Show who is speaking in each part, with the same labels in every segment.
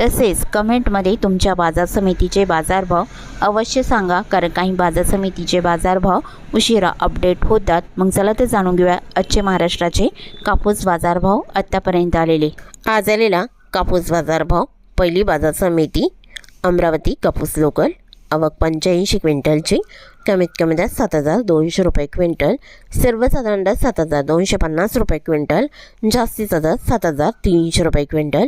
Speaker 1: तसेच कमेंटमध्ये तुमच्या बाजार समितीचे बाजारभाव अवश्य सांगा कारण काही बाजार समितीचे बाजारभाव उशिरा अपडेट होतात. मग चला तर जाणून घेऊया आजचे महाराष्ट्राचे कापूस बाजारभाव आत्तापर्यंत आलेले.
Speaker 2: आज आलेला कापूस बाजारभाव पहिली बाजार समिती अमरावती कापूस लोकल आवक पंच्याऐंशी क्विंटलची कमीत कमी दर सात हजार दोनशे रुपये क्विंटल सर्वसाधारण दर सात हजार दोनशे पन्नास रुपये क्विंटल जास्तीचा दर सात हजार तीनशे रुपये क्विंटल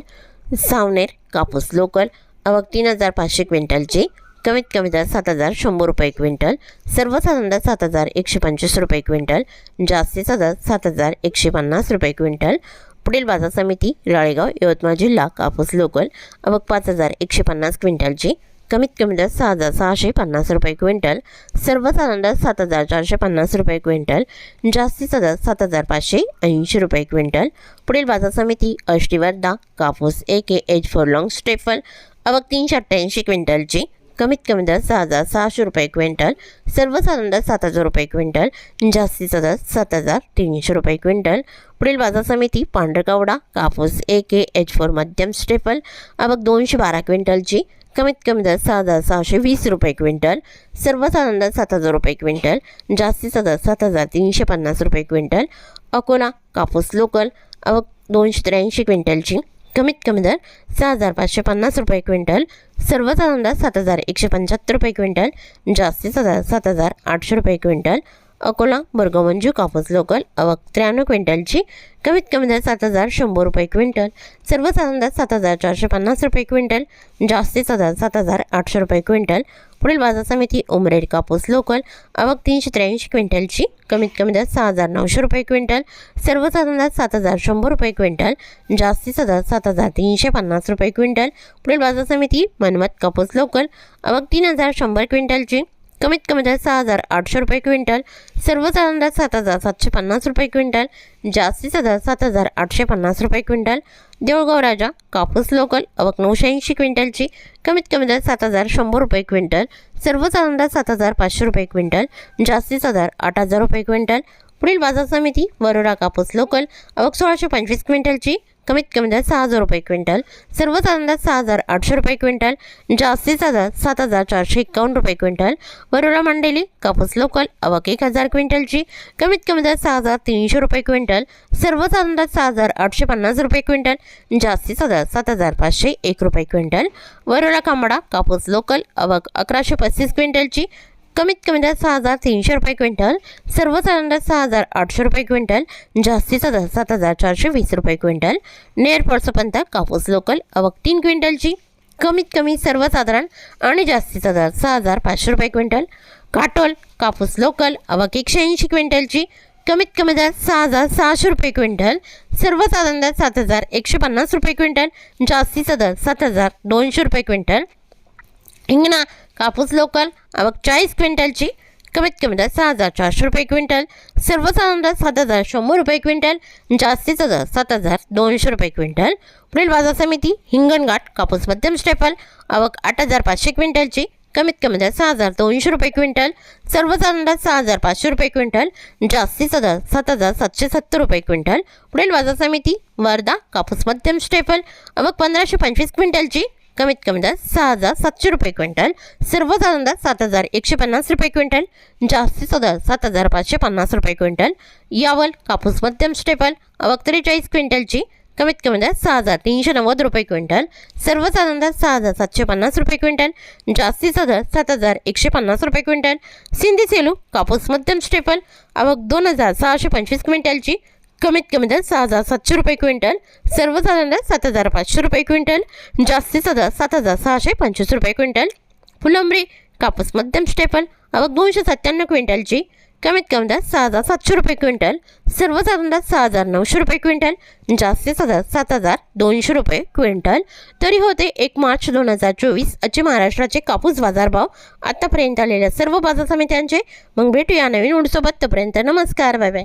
Speaker 2: सावनेर कापूस लोकल आवक तीन हजार पाचशे क्विंटलची कमीत कमी दर सात हजार शंभर रुपये क्विंटल सर्वसाधारण दर सात हजार एकशे पंचवीस रुपये क्विंटल जास्तीचा दर सात हजार एकशे पन्नास रुपये क्विंटल. पुढील बाजार समिती राळेगाव यवतमाळ जिल्हा कापूस लोकल आवक पाच हजार एकशे पन्नास क्विंटलची कमीत कमी दर सहा हजार सहाशे पन्नास रुपये क्विंटल. सर्वसाधारण दर सात हजार चारशे पन्नास रुपये क्विंटल. जास्तीचा दर सात हजार पाचशे ऐंशी रुपये क्विंटल. पुढील बाजार समिती अष्टीवर्धा कापूस A K H four long staple अवक तीनशे अठ्ठ्याऐंशी क्विंटलची. कमीत कमी दर सहा हजार सहाशे रुपये क्विंटल. सर्वसाधारण दर सात हजार रुपये क्विंटल. जास्तीचा दर सात हजार तीनशे रुपये क्विंटल. पुढील बाजार समिती पांढरकवडा कापूस ए के एच फोर मध्यम स्टेपल आवक दोनशे बारा क्विंटलची. कमीत कमी दर सहा हजार सहाशे वीस रुपये क्विंटल सर्वसाधारण दर सात हजार रुपये क्विंटल जास्तीचा दर सात हजार तीनशे पन्नास रुपये क्विंटल अकोला कापूस लोकल अव दोनशे त्र्याऐंशी क्विंटलची कमीत कमी दर सहा हजार पाचशे पन्नास रुपये क्विंटल सर्वसाधारण दर सात हजार एकशे पंच्याहत्तर रुपये क्विंटल जास्तीचा दर सात हजार आठशे रुपये क्विंटल अकोला बर्गमंजू कापूस लोकल अवक त्र्याण्णव क्विंटलची. कमीत कमी दर सात हजार शंभर रुपये क्विंटल. सर्वसाधारण दर सात हजार चारशे पन्नास रुपये क्विंटल. जास्तीचा दर सात हजार आठशे रुपये क्विंटल. पुढील बाजार समिती उमरेड कापूस लोकल आवक तीनशे त्र्याऐंशी क्विंटलची. कमीत कमी दर सहा हजार नऊशे रुपये क्विंटल. सर्वसाधारण दर सात हजार शंभर रुपये क्विंटल. जास्तीचा दर सात हजार तीनशे पन्नास रुपये क्विंटल. पुढील बाजार समिती मनमत कापूस लोकल आवक तीन हजार शंभर क्विंटलची. कमीत कमी दर सहा हजार आठशे रुपये क्विंटल सर्वसाधारण दर सात हजार सातशे पन्नास रुपये क्विंटल जास्तीचा दर सात हजार आठशे पन्नास रुपये क्विंटल देऊळगाव राजा कापूस लोकल अवक नऊशे ऐंशी क्विंटलची कमीत कमी दर सात हजार शंभर रुपये क्विंटल सर्वसाधारण दर सात हजार पाचशे रुपये क्विंटल जास्तीचा दर आठ हजार रुपये क्विंटल. पुढील बाजार समिती वरोरा कापूस लोकल अवक सोळाशे पंचवीस क्विंटलची कमीत कमी दर सहा हजार रुपये क्विंटल सर्वसाधारण दर सहा हजार आठशे रुपये क्विंटल जास्तीचा दर सात हजार चारशे एक्कावन्न रुपये क्विंटल वरोरा मांडेली कापूस लोकल आवक एक हजार क्विंटलची कमीत कमी दर सहा हजार तीनशे रुपये क्विंटल सर्वसाधारण दर सहा हजार आठशे पन्नास रुपये क्विंटल जास्तीचा दर सात हजार पाचशे एक रुपये क्विंटल वरोरा कांबडा कापूस लोकल आवक अकराशे पस्तीस क्विंटलची कमीत कमी दर सहा हजार तीनशे रुपये क्विंटल सर्वसाधारण दर सहा हजार आठशे रुपये क्विंटल जास्तीचा दर सात हजार चारशे वीस रुपये क्विंटल. नेर पर्सपंत कापूस लोकल अवक तीन क्विंटलची. कमीत कमी सर्वसाधारण आणि जास्तीचा दर सहा हजार पाचशे रुपये क्विंटल. काटोल कापूस लोकल अवक एकशे ऐंशी क्विंटलची. कमीत कमी दर सहा हजार सहाशे रुपये क्विंटल. सर्वसाधारण दर सात हजार एकशे पन्नास रुपये क्विंटल. जास्तीचा दर सात हजार दोनशे रुपये क्विंटल. हिंगणा कापूस लोकल आवक चाळीस क्विंटलची कमीत कमी दर सहा हजार चारशे रुपये क्विंटल. सर्वसाधारण दर सात हजार शंभर रुपये क्विंटल. जास्तीचा दर सात हजार दोनशे रुपये क्विंटल. पुढील बाजार समिती हिंगणघाट कापूस मध्यम स्टेपल आवक आठ हजार पाचशे क्विंटलची कमीत कमी दर सहा हजार दोनशे रुपये क्विंटल. सर्वसाधारण दर सहा हजार पाचशे रुपये क्विंटल. जास्तीचा दर सात हजार सातशे सत्तर रुपये क्विंटल. पुढील बाजार समिती वर्धा कापूस मध्यम स्टेपल आवक पंधराशे पंचवीस क्विंटलची कमीत कमी दर सहा हजार सातशे रुपये क्विंटल. सर्वसाधारण दर सात हजार एकशे पन्नास रुपये क्विंटल. जास्तीचा दर सात हजार पाचशे पन्नास रुपये क्विंटल. यावल कापूस मध्यम स्टेपल आवक त्रेचाळीस क्विंटलची. कमीत कमी दर सहा हजार तीनशे नव्वद रुपये क्विंटल. सर्वसाधारण दर सहा हजार सातशे पन्नास रुपये क्विंटल. जास्तीचा दर सात हजार एकशे पन्नास रुपये क्विंटल. सिंधी सेलू कापूस मध्यम स्टेपल आवक दोन हजार सहाशे पंचवीस क्विंटलची. कमीत कमी दर सहा हजार सातशे रुपये क्विंटल सर्वसाधारण दर सात हजार पाचशे रुपये क्विंटल जास्तीचा दर सात हजार सहाशे पंचवीस रुपये क्विंटल. फुलंबरी कापूस मध्यम स्टेपल आवक दोनशे सत्त्याण्णव क्विंटलची कमीत कमी दर सहा हजार सातशे रुपये क्विंटल सर्वसाधारण दर सहा हजार नऊशे रुपये क्विंटल जास्तीत दर सात हजार दोनशे रुपये क्विंटल. तरी होते एक मार्च दोन हजार चोवीस असे महाराष्ट्राचे कापूस बाजारभाव आतापर्यंत आलेल्या सर्व बाजार समित्यांचे. मग भेटूया नवीन उडसोबत तोपर्यंत नमस्कार बाय बाय.